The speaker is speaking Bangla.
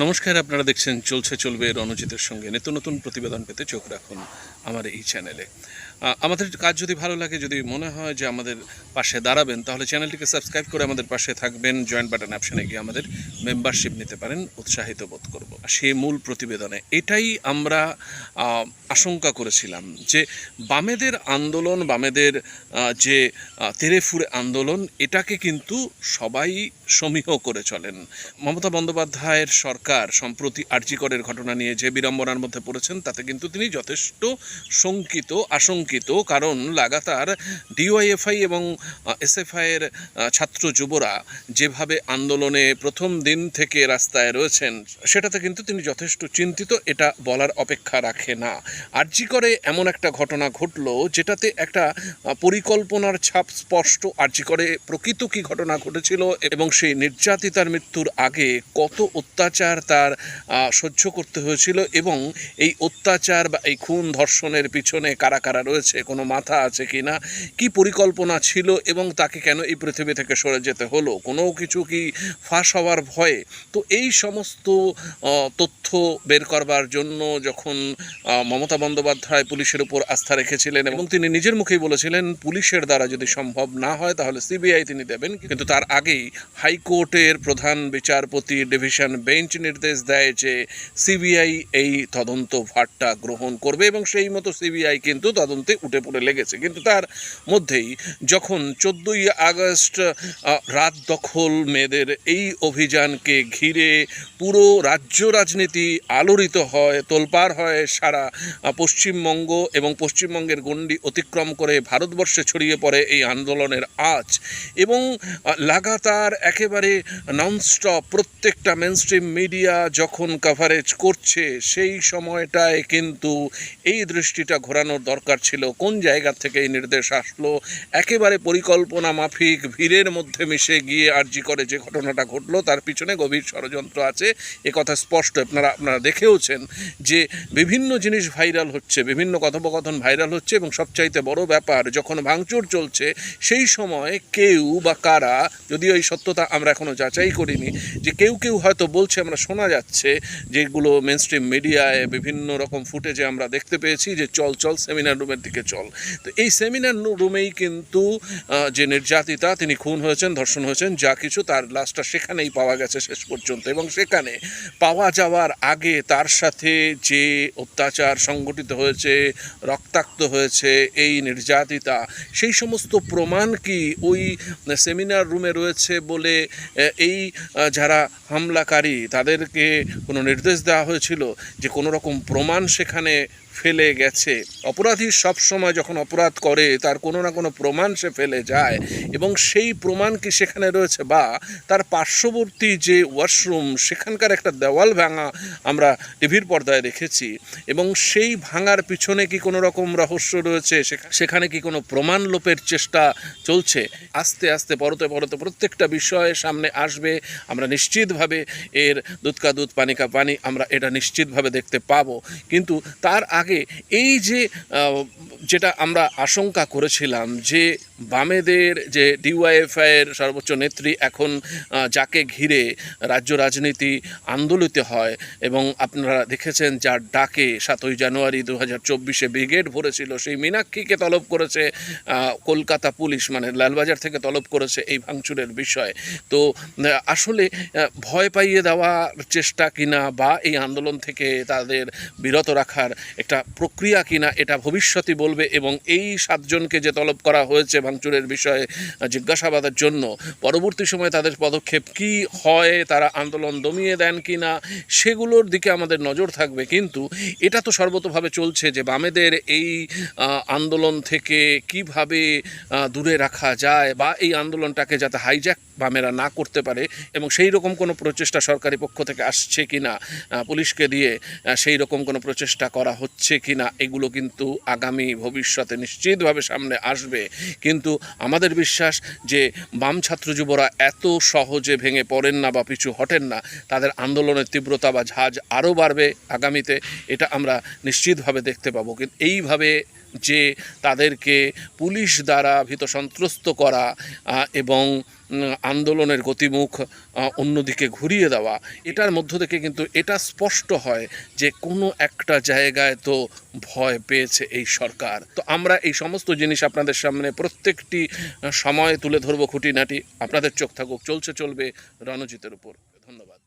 নমস্কার, আপনারা দেখছেন চলছে চলবে রণজিতের সঙ্গে। নিত্য নতুন প্রতিবেদন পেতে চোখ রাখুন আমার এই চ্যানেলে। আমাদের কাজ যদি ভালো লাগে যদি মনে হয় যে আমাদের পাশে দাঁড়াবেন তাহলে চ্যানেলটিকে সাবস্ক্রাইব করে আমাদের পাশে থাকবেন। জয়েন্ট বাটন অপশনে গিয়ে আমাদের মেম্বারশিপ নিতে পারেন। উৎসাহিত বোধ করব। সে মূল প্রতিবেদনে এটাই আমরা আশঙ্কা করেছিলাম যে বামেদের আন্দোলন বামেদের যে আহ, তেরে ফুরে আন্দোলন এটাকে কিন্তু সবাই সমীহ করে চলেন। মমতা বন্দ্যোপাধ্যায়ের সরকার সম্প্রতি আর্জিকরের ঘটনা নিয়ে যে বিড়ম্বনার মধ্যে পড়েছেন তাতে কিন্তু তিনি যথেষ্ট শঙ্কিত আশঙ্কিত কারণ লাগাতার ডিওয়াইএফআই এবং এসএফআই এর আহ, ছাত্র যুবরা যেভাবে আন্দোলনে প্রথম দিন থেকে রাস্তায় রয়েছেন সেটাতে কিন্তু তিনি যথেষ্ট চিন্তিত এটা বলার অপেক্ষা রাখে না। আর্জি করে এমন একটা ঘটনা ঘটলো যেটাতে একটা পরিকল্পনার ছাপ স্পষ্ট আর্জি করে প্রকৃত কি ঘটনা ঘটেছিল এবং সেই নির্যাতিতার মৃত্যুর আগে কত অত্যাচার তার সহ্য করতে হয়েছিল এবং এই অত্যাচার বা এই খুন ধর্ষণের পিছনে কারা কারা রয়েছে কোনো মাথা আছে কি না, কি পরিকল্পনা ছিল এবং তাকে কেন এই পৃথিবী থেকে সরে যেতে হলো? কোনো কিছু কি ফাঁস হওয়ার ভয়ে? তো এই সমস্ত তথ্য বের করবার জন্য যখন মমতা বন্দ্যোপাধ্যায় পুলিশের উপর আস্থা রেখেছিলেন এবং তিনি নিজের মুখেই বলেছিলেন, পুলিশের দ্বারা যদি সম্ভব না হয় তাহলে সিবিআই তিনি দেবেন। কিন্তু তার আগেই হাইকোর্টের প্রধান বিচারপতি ডিভিশন বেঞ্চ নির্দেশ দেয় যে সিবিআই এই তদন্ত ভারটা গ্রহণ করবে এবং সেই মতো সিবিআই কিন্তু তদন্তে উঠে পড়ে লেগেছে। কিন্তু তার মধ্যেই যখন চোদ্দোই আগস্ট রাত দখল, মেয়েদের এই অভিযানকে ঘিরে পুরো রাজ্য রাজনীতি আলোড়িত হয়, তোলপাড় হয় সারা পশ্চিমবঙ্গ এবং পশ্চিমবঙ্গের গণ্ডি অতিক্রম করে ভারতবর্ষে ছড়িয়ে পড়ে এই আন্দোলনের আজ এবং লাগাতার একেবারে ননস্টপ প্রত্যেকটা মেনস্ট্রিম মিডিয়া যখন কাভারেজ করছে, সেই সময়টায় কিন্তু এই দৃষ্টিটা ঘোরানোর দরকার ছিল। কোন জায়গা থেকে এই নির্দেশ আসলো? একেবারে পরিকল্পনা মাফিক, ভিড়ের মধ্যে মিশে গিয়ে আর্জি করে যে ঘটনাটা ঘটলো, তার পিছনে গভীর ষড়যন্ত্র আছে। এ কথা স্পষ্ট, আপনারা আপনারা দেখেওছেন যে বিভিন্ন জিনিস ভাইরাল হচ্ছে, বিভিন্ন কথোপকথন ভাইরাল হচ্ছে এবং সবচাইতে বড় ব্যাপার, যখন ভাঙচুর চলছে, সেই সময় কেউ বা কারা, যদিও এই সত্যতা আমরা এখনও যাচাই করিনি, যে কেউ কেউ হয়তো বলছে, আমরা শোনা যাচ্ছে যেগুলো মেন স্ট্রিম মিডিয়ায় বিভিন্ন রকম ফুটেজে আমরা দেখতে পেয়েছি যে চল চল সেমিনার রুমের দিকে চল। তো এই সেমিনার রুমেই কিন্তু যে নির্যাতিতা, তিনি খুন হয়েছেন, ধর্ষণ হয়েছেন, যা কিছু তার লাশটা সেখানেই পাওয়া গেছে শেষ পর্যন্ত। এবং সেখানে পাওয়া যাওয়ার আগে তার সাথে যে অত্যাচার সংগঠিত হয়েছে, রক্তাক্ত হয়েছে, এই নির্যাতিতা, সেই সমস্ত প্রমাণ কি ওই সেমিনার রুমে রয়েছে বলে এই যারা হামলাকারী, তাদেরকে কোনো নির্দেশ দেওয়া হয়েছিল যে কোনো রকম প্রমাণ সেখানে ফেলে গেছে। অপরাধী সব সময় যখন অপরাধ করে, তার কোনো না কোনো প্রমাণ সে ফেলে যায় এবং সেই প্রমাণ কি সেখানে রয়েছে বা তার পার্শ্ববর্তী যে ওয়াশরুম, সেখানকার একটা দেওয়াল ভাঙা আমরা টিভির পর্দায় দেখেছি এবং সেই ভাঙার পিছনে কি কোনো রকম রহস্য রয়েছে? সেখা- সেখানে কি কোনো প্রমাণ লোপের চেষ্টা চলছে? আস্তে আস্তে, পরতে পরতে প্রত্যেকটা বিষয় সামনে আসবে। আমরা নিশ্চিতভাবে এর দুধকা দুধ পানিকা পানি আমরা এটা নিশ্চিতভাবে দেখতে পাবো। কিন্তু তার আগে এই যে যেটা আমরা আশঙ্কা করেছিলাম যে বামেদের যে ডিওয়াইএফআইয়ের সর্বোচ্চ নেত্রী এখন যাকে ঘিরে রাজ্য রাজনীতি আন্দোলিত হয় এবং আপনারা দেখেছেন যার ডাকে সাতই জানুয়ারি দু হাজার চব্বিশে ব্রিগেড ভরেছিল, সেই মীনাক্ষীকে তলব করেছে কলকাতা পুলিশ মানে লালবাজার থেকে তলব করেছে এই ভাঙচুরের বিষয়। তো আসলে ভয় পাইয়ে দেওয়ার চেষ্টা কিনা বা এই আন্দোলন থেকে তাদের বিরত রাখার একটা প্রক্রিয়া কিনা, এটা ভবিষ্যতই বলবে এবং এই সাতজনকে যে তলব করা হয়েছে ভাঙচুরের বিষয়ে জিজ্ঞাসাবাদের জন্য। পরবর্তী সময়ে তাদের পদক্ষেপ কি হয়, তারা আন্দোলন দমিয়ে দেন কি না সেগুলোর দিকে আমাদের নজর থাকবে। কিন্তু এটা তো সর্বতভাবে চলছে যে বামেদের এই আন্দোলন থেকে কীভাবে দূরে রাখা যায় বা এই আন্দোলনটাকে যাতে হাইজ্যাক বামেরা না করতে পারে এবং সেই রকম কোনো প্রচেষ্টা সরকারি পক্ষ থেকে আসছে কি না পুলিশকে দিয়ে সেই রকম কোনো প্রচেষ্টা করা হচ্ছে কি না এগুলো কিন্তু আগামী ভবিষ্যতে নিশ্চিতভাবে সামনে আসবে। কিন্তু আমাদের বিশ্বাস যে বাম ছাত্র যুবরা এত সহজে ভেঙে পড়েন না বা পিছু হটেন না, তাদের আন্দোলনের তীব্রতা বা ঝাঁজ আরও বাড়বে আগামীতে, এটা আমরা নিশ্চিতভাবে দেখতে পাবো। কিন্তু এইভাবে যে তাদেরকে পুলিশ দ্বারা ভীত সন্ত্রস্ত করা এবং আন্দোলনের গতিমুখ অন্যদিকে ঘুরিয়ে দেওয়া, এটার মধ্য থেকে কিন্তু এটা স্পষ্ট হয় যে কোনো একটা জায়গায় তো ভয় পেয়েছে এই সরকার। তো আমরা এই সমস্ত জিনিস আপনাদের সামনে প্রত্যেকটি সময় তুলে ধরবো খুঁটিনাটি। আপনাদের চোখ থাকুক, চলছে চলবে রণজিতের উপর। ধন্যবাদ।